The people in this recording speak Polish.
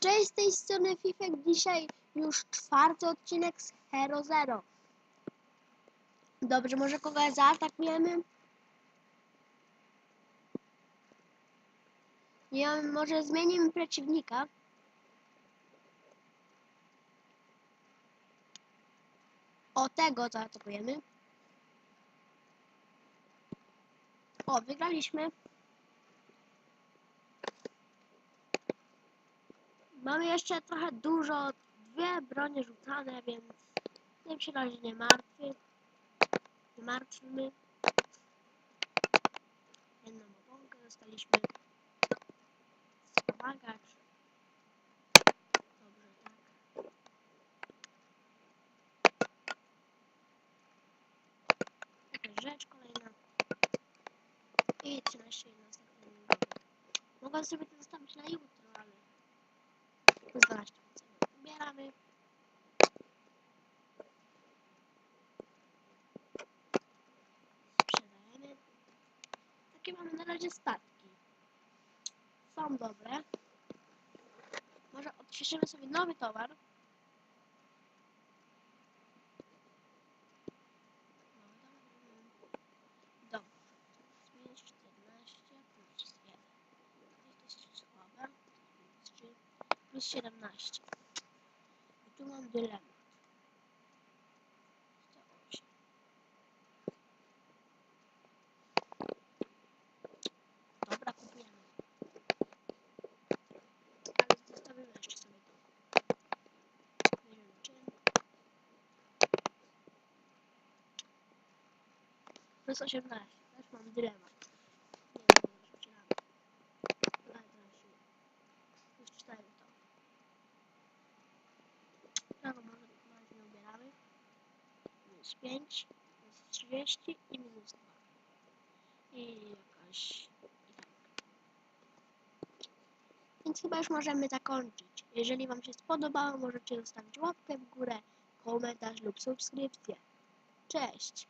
Cześć, z tej strony Fifek. Dzisiaj już czwarty odcinek z Hero Zero. Dobrze, może kogoś zaatakujemy? Nie może zmienimy przeciwnika. O, tego zaatakujemy. O, wygraliśmy. Mamy jeszcze trochę dużo, dwie bronie rzucane, więc tym się razie nie martwię. Nie martwmy. Jedną oponkę dostaliśmy. Wspomagacz. Dobrze, tak. Rzecz kolejna. I 13 jednostek. Mogę sobie to zostawić na jutro, ale... 12 Ubieramy. Sprzedajemy. Takie mamy na razie statki. Są dobre. Może odświeżymy sobie nowy towar. Dobra. Minus 14 plus 1. To jest słabe. Minus 3 plus 17. I tu mam dylemat. 108. Dobra, kupujemy. Ale zostawimy jeszcze sobie to. Nie wiem czym. Plus 18. Też mam dylemat. Nie wiem, może wczoraj. Ale teraz już. Plus 4 to. Czego może na razie nie ubieramy? Minus 5, minus 30 i minus 2. I jakaś... I tak. Więc chyba już możemy zakończyć. Jeżeli Wam się spodobało, możecie zostawić łapkę w górę, komentarz lub subskrypcję. Cześć!